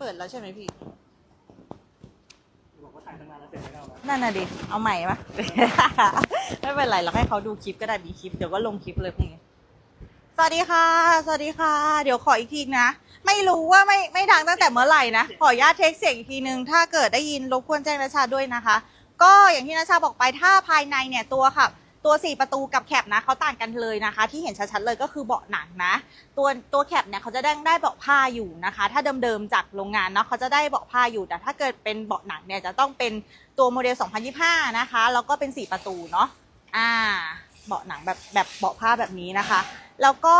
เปิดแล้วใช่ไหมพี่ บอกว่าถ่ายตั้งนานแล้วเสร็จไม่เอาแล้วนั่นน่ะดิ เอาใหม่ปะ ไม่เป็นไรเราให้เขาดูคลิปก็ได้มีคลิป เดี๋ยวก็ลงคลิปเลยพรุ่งนี้ สวัสดีค่ะ สวัสดีค่ะ เดี๋ยวขออีกทีนะ ไม่รู้ว่าไม่ไม่ดังตั้งแต่เมื่อไหร่นะ ขออนุญาตเทคเสียงอีกทีนึง ถ้าเกิดได้ยินรบกวนแจ้งนาชาด้วยนะคะ ก็อย่างที่นาชาบอกไปถ้าภายในเนี่ยตัวค่ะ ตัว 4 ประตูกับแคปนะเขาต่างกันเลยนะคะ ที่เห็นชัดๆเลยก็คือเบาะหนังนะ ตัวตัวแคปเนี่ยเขาจะได้ได้เบาะผ้าอยู่นะคะ ถ้าเดิมๆจากโรงงานเนาะเขาจะได้เบาะผ้าอยู่แต่ถ้าเกิดเป็นเบาะหนังเนี่ยจะต้องเป็นตัวโมเดล 2025 นะคะแล้วก็เป็น 4 ประตูเนาะอ่าเบาะหนังแบบแบบเบาะผ้าแบบนี้นะคะ แล้วก็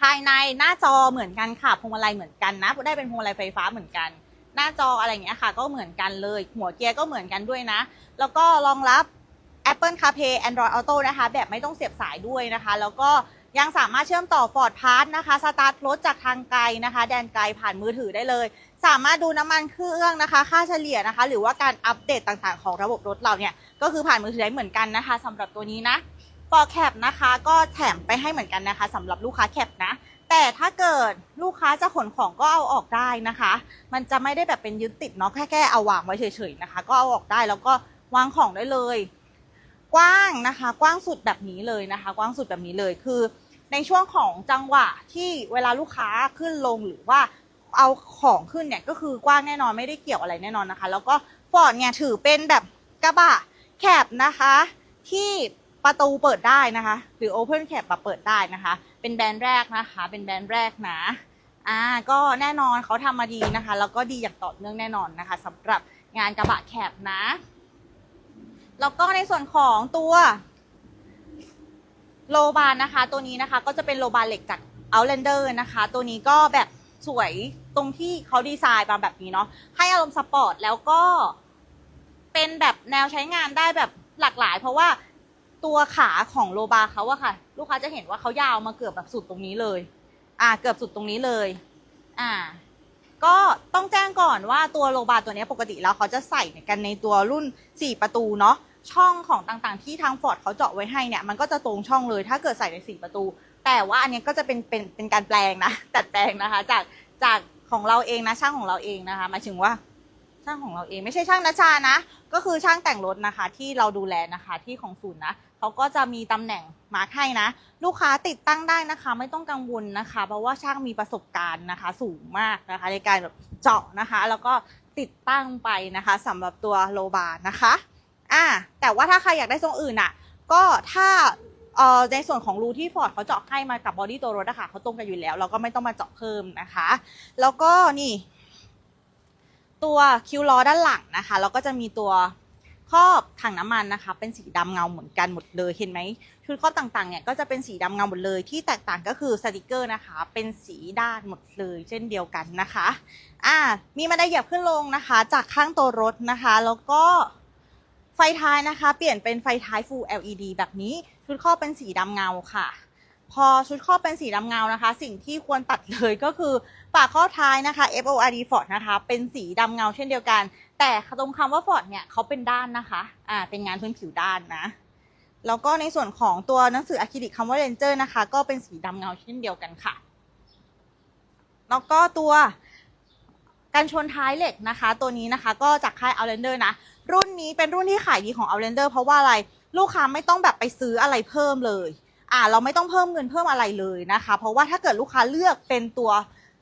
ภายในหน้าจอเหมือนกันค่ะพวงมาลัยเหมือนกันนะได้เป็นพวงมาลัยไฟฟ้าเหมือนกัน หน้าจออะไรอย่างเงี้ยค่ะ ก็เหมือนกันเลย หัวเกียร์ก็เหมือนกันด้วยนะ แล้วก็รองรับ Apple CarPlay Android Auto นะคะ แบบไม่ต้องเสียบสายด้วยนะคะ แล้วก็ยังสามารถเชื่อมต่อ Ford Pass นะคะสตาร์ทรถจากทางไกลนะคะ แดนไกลผ่านมือถือได้เลย สามารถดูน้ำมันเครื่องนะคะ ค่าเฉลี่ยนะคะ หรือว่าการอัปเดตต่างๆ ของระบบรถเราเนี่ย ก็คือผ่านมือถือได้เหมือนกันนะคะสำหรับตัวนี้นะปอแคปนะคะก็แถมไปให้เหมือนกันนะคะสำหรับลูกค้าแคปนะ แต่ถ้าเกิดลูกค้าจะขนของก็เอาออกได้นะคะ มันจะไม่ได้แบบเป็นยึดติดเนาะแค่แค่เอาวางไว้เฉยๆนะคะ ก็เอาออกได้แล้วก็วางของได้เลย กว้างนะคะ กว้างสุดแบบนี้เลยนะคะ กว้างสุดแบบนี้เลยคือ ในช่วงของจังหวะที่เวลาลูกค้าขึ้นลงหรือว่าเอาของขึ้นเนี่ยก็คือกว้างแน่นอนไม่ได้เกี่ยวอะไรแน่นอนนะคะ แล้วก็ฟอร์ดเนี่ยถือเป็นแบบกระบะแคบนะคะ ที่ประตูเปิดได้นะคะ หรือ Open Cap แบบเปิดได้นะคะ เป็นแบรนด์แรกนะคะ เป็นแบรนด์แรกนะอ่าก็แน่นอนเขาทำมาดีนะคะ แล้วก็ดีอย่างต่อเนื่องแน่นอนนะคะสำหรับงานกระบะแคบนะ แล้วก็ในส่วนของตัวโลบานนะคะ ตัวนี้นะคะก็จะเป็นโลบานเหล็กจาก Outlander นะคะ ตัวนี้ก็แบบสวยตรงที่เขาดีไซน์มาแบบนี้เนาะให้อารมณ์สปอร์ตแล้วก็เป็นแบบแนวใช้งานได้แบบหลากหลาย เพราะว่าตัวขาของโลบาเขาอะค่ะ ลูกค้าจะเห็นว่าเขายาวมาเกือบแบบสุดตรงนี้เลย อ่าเกือบสุดตรงนี้เลย อ่า ก็ต้องแจ้งก่อนว่าตัวโลบาตัวนี้ปกติแล้วเขาจะใส่กันในตัวรุ่น 4 ประตูเนาะ ช่องของต่างๆ ที่ทางฟอร์ดเขาเจาะไว้ให้เนี่ยมันก็จะตรงช่องเลยถ้าเกิดใส่ใน4ประตู แต่ว่าอันนี้ก็จะเป็นเป็นเป็นการแปลงนะดัดแปลงนะคะ จากจากของเราเองนะช่างของเราเองนะคะหมายถึงว่าช่างของเราเองไม่ใช่ช่างนัชานะ ก็คือช่างแต่งรถนะคะที่เราดูแลนะคะที่ของศูนย์นะเขาก็จะมีตำแหน่งมาร์คให้นะ ลูกค้าติดตั้งได้นะคะ ไม่ต้องกังวลนะคะ เพราะว่าช่างมีประสบการณ์นะคะ สูงมากนะคะ ในการแบบเจาะนะคะ แล้วก็ติดตั้งไปนะคะสำหรับตัวโลบาร์นะคะ อ่าแต่ว่าถ้าใครอยากได้ทรงอื่นอะ ก็ถ้าเอ่อในส่วนของรูที่ฟอร์ดเขาเจาะให้มากับบอดี้ตัวรถนะคะเขาตรงกันอยู่แล้ว เราก็ไม่ต้องมาเจาะเพิ่มนะคะ แล้วก็นี่ ตัวคิวล้อด้านหลังนะคะแล้วก็จะมีตัวครอบถังน้ำมันนะคะ เป็นสีดำเงาเหมือนกันหมดเลยเห็นไหมชุดครอบต่างๆเนี่ยก็จะเป็นสีดำเงาหมดเลย ที่แตกต่างก็คือสติกเกอร์นะคะ เป็นสีด้านหมดเลยเช่นเดียวกันนะคะ อ่า มีมาได้เหยียบขึ้นลงนะคะ จากข้างตัวรถนะคะ แล้วก็ ไฟท้ายนะคะ เปลี่ยนเป็นไฟท้าย Full LED แบบนี้ ชุดครอบเป็นสีดำเงาค่ะ พอชุดครอบเป็นสีดำเงานะคะ สิ่งที่ควรตัดเลยก็คือฝาครอท้ายนะคะ FORD Ford นะคะ เป็นสีดำเงาเช่นเดียวกัน แต่ตรงคำว่า Ford เนี่ยเขาเป็นด้านนะคะอ่าเป็นงานพื้นผิวด้านนะ แล้วก็ในส่วนของตัวหนังสืออะคริลิกคำว่า Ranger นะคะ ก็เป็นสีดำเงาเช่นเดียวกันค่ะ แล้วก็ตัวกันชนท้ายเหล็กนะคะ ตัวนี้นะคะก็จากค่าย Outlander นะ รุ่นนี้เป็นรุ่นที่ขายดีของ Outlander เพราะว่าอะไรลูกค้าไม่ต้องแบบไปซื้ออะไรเพิ่มเลย อ่า เราไม่ต้องเพิ่มเงินเพิ่มอะไรเลยนะคะ เพราะว่าถ้าเกิดลูกค้าเลือกเป็นตัว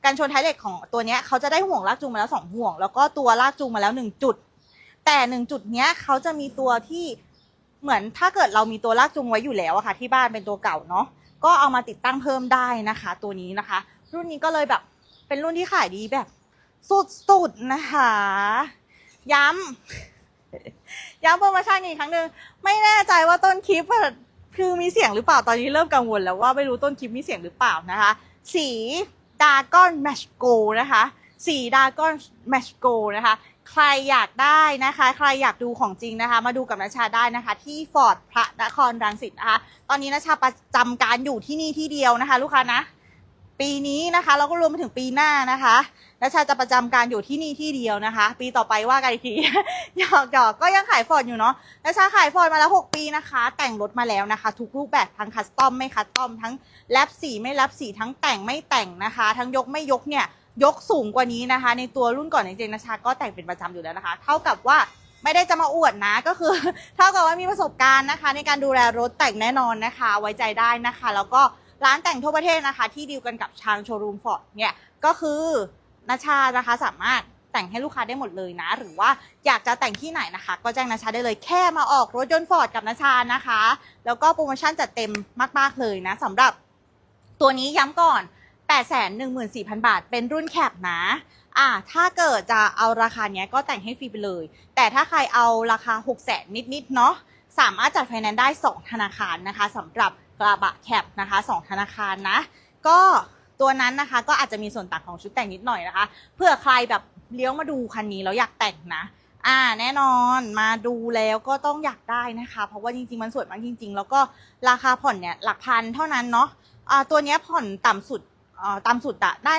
กันชนท้ายเหล็กของตัวนี้เขาจะได้ห่วงลากจูงมาแล้วสองห่วง แล้วก็ตัวลากจูงมาแล้วหนึ่งจุด แต่หนึ่งจุดเนี้ยเขาจะมีตัวที่เหมือนถ้าเกิดเรามีตัวลากจูงไว้อยู่แล้วอะค่ะ ที่บ้านเป็นตัวเก่าเนาะก็เอามาติดตั้งเพิ่มได้นะคะ ตัวนี้นะคะ รุ่นนี้ก็เลยแบบเป็นรุ่นที่ขายดีแบบ สุดๆนะคะ ย้ำ ย้ำโปรโมชั่นอีกครั้งหนึ่งไม่แน่ใจว่าต้นคลิปคือมีเสียงหรือเปล่าตอนนี้เริ่มกังวลแล้วว่าไม่รู้ต้นคลิปมีเสียงหรือเปล่านะคะ สีดากอนแมชโกนะคะสีดากอนแมชโกนะคะ ใครอยากได้นะคะ ใครอยากดูของจริงนะคะ มาดูกับนัชชาได้นะคะ ที่ฟอร์ดพระนครรังสิตนะคะ ตอนนี้นัชชาประจำการอยู่ที่นี่ที่เดียวนะคะ ลูกค้านะ ปีนี้นะคะแล้วก็รวมไปถึงปีหน้านะคะนัชชาจะประจำการอยู่ที่นี่ที่เดียวนะคะ ปีต่อไปว่ากันอีกทีหยอกหยอกก็ยังขายฟอร์ดอยู่เนาะนัชชาขายฟอร์ดมาแล้ว 6 ปีนะคะ แต่งรถมาแล้วนะคะ ทุกรูปแบบทั้งคัสตอมไม่คัสตอมทั้งแลบสีไม่แลบสีทั้งแต่งไม่แต่งนะคะ ทั้งยกไม่ยกเนี่ยยกสูงกว่านี้นะคะ ในตัวรุ่นก่อนจริงๆนะชาก็แต่งเป็นประจำอยู่แล้วนะคะ เท่ากับว่าไม่ได้จะมาอวดนะก็คือ เท่ากับว่ามีประสบการณ์นะคะ ในการดูแลรถแต่งแน่นอนนะคะ ไว้ใจได้นะคะ แล้วก็ ร้านแต่งทั่วประเทศนะคะ ที่ดีลกันกับทางโชว์รูมฟอร์ดเนี่ยก็คือนาชานะคะสามารถแต่งให้ลูกค้าได้หมดเลยนะ หรือว่าอยากจะแต่งที่ไหนนะคะ ก็แจ้งนาชาได้เลยแค่มาออกรถยนต์ฟอร์ดกับนาชานะคะ แล้วก็โปรโมชั่นจัดเต็มมากๆเลยนะสำหรับตัวนี้ย้ำก่อน 814,000 บาท เป็นรุ่นแคปนะ อ่า ถ้าเกิดจะเอาราคาเนี้ยก็แต่งให้ฟรีไปเลย แต่ถ้าใครเอาราคา 6 0 0 0 0นิดๆเนาะ สามารถจัดไฟแนนซ์ได้ 2 ธนาคารนะคะสำหรับ กระบะแคปนะคะ2ธนาคารนะ ก็ตัวนั้นนะคะก็อาจจะมีส่วนต่างของชุดแต่งนิดหน่อยนะคะเพื่อใครแบบเลี้ยวมาดูคันนี้แล้วอยากแต่งนะ อ่าแน่นอนมาดูแล้วก็ต้องอยากได้นะคะ เพราะว่าจริงๆมันสวยมากจริง ๆ แล้วก็ราคาผ่อนเนี่ยหลักพันเท่านั้นเนาะอ่าตัวนี้ผ่อนต่ำสุดอ่าต่ำสุดอะได้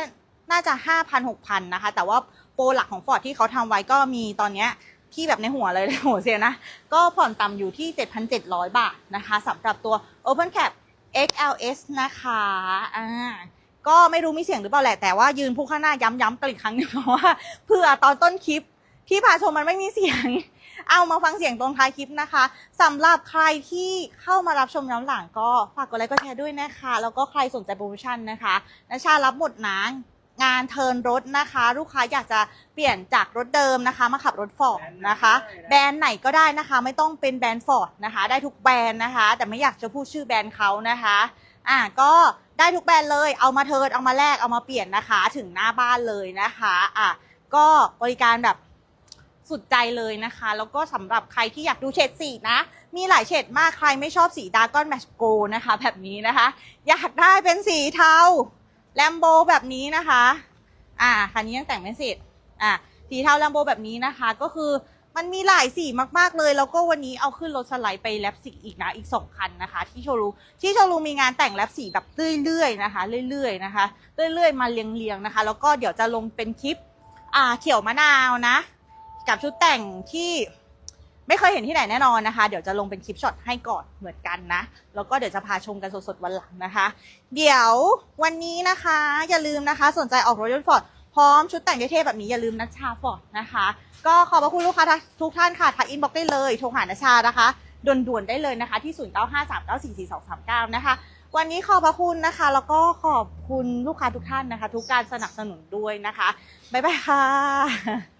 น่าจะห้าพันหกพันนะคะ แต่ว่าโปรหลักของฟอร์ดที่เขาทำไว้ก็มีตอนเนี้ ยที่แบบในหัวเลยในหัวเสียนะ ก็ผ่อนต่ำอยู่ที่ 7,700 บาทนะคะสำหรับตัว Open Cap XLS นะคะอ่าก็ไม่รู้มีเสียงหรือเปล่าแหละ แต่ว่ายืนพูดข้างหน้าย้ำๆกันอีกครั้งนึงเพราะว่าเพื่อตอนต้นคลิปที่พาชมมันไม่มีเสียง เอามาฟังเสียงตรงท้ายคลิปนะคะสำหรับใครที่เข้ามารับชมย้อนหลังก็ฝากกดไลค์กดแชร์ด้วยนะคะ แล้วก็ใครสนใจโปรโมชั่นนะคะนชารับหมดนะ งานเทิร์นรถนะคะ ลูกค้าอยากจะเปลี่ยนจากรถเดิมนะคะ มาขับรถฟอร์ดนะคะ แบรนด์ไหนก็ได้นะคะ ไม่ต้องเป็นแบรนด์ฟอร์ดนะคะ ได้ทุกแบรนด์นะคะ แต่ไม่อยากจะพูดชื่อแบรนด์เขานะคะอะก็ได้ทุกแบรนด์เลยเอามาเทิร์นเอามาแลกเอามาเปลี่ยนนะคะ ถึงหน้าบ้านเลยนะคะอะก็บริการแบบสุดใจเลยนะคะ แล้วก็สำหรับใครที่อยากดูเฉดสีนะ มีหลายเฉดมากใครไม่ชอบสีดาร์กอนแมชโกนะคะ แบบนี้นะคะ อยากได้เป็นสีเทา แลมโบแบบนี้นะคะ อ่า คันนี้ยังแต่งไม่เสร็จ อ่า สีเทาแลมโบแบบนี้นะคะ ก็คือมันมีหลายสีมากๆเลย แล้วก็วันนี้เอาขึ้นรถสไลด์ไปแลบสีอีกนะ อีกสองคันนะคะ ที่โชว์รูมที่โชว์รูมมีงานแต่งแลบสีแบบเรื่อยๆนะคะ เรื่อยๆนะคะ เรื่อยๆ มาเรียงๆนะคะ แล้วก็เดี๋ยวจะลงเป็นคลิป อ่า เขียวมะนาวนะ กับชุดแต่งที่ ไม่เคยเห็นที่ไหนแน่นอนนะคะ เดี๋ยวจะลงเป็นคลิปช็อตให้ก่อนเหมือนกันนะ แล้วก็เดี๋ยวจะพาชมกันสดๆวันหลังนะคะ เดี๋ยววันนี้นะคะ อย่าลืมนะคะ สนใจออกรถยนต์ฟอร์ดพร้อมชุดแต่งเท่ๆแบบนี้อย่าลืมนัชชาฟอร์ดนะคะ ก็ขอบพระคุณลูกค้าทุกท่านค่ะทักอินบ็อกได้เลยโทรหานัชชานะคะด่วนๆได้เลยนะคะที่ 0953944239 นะคะ วันนี้ขอบพระคุณนะคะ แล้วก็ขอบคุณลูกค้าทุกท่านนะคะ ทุกการสนับสนุนด้วยนะคะ บ๊ายบายค่ะ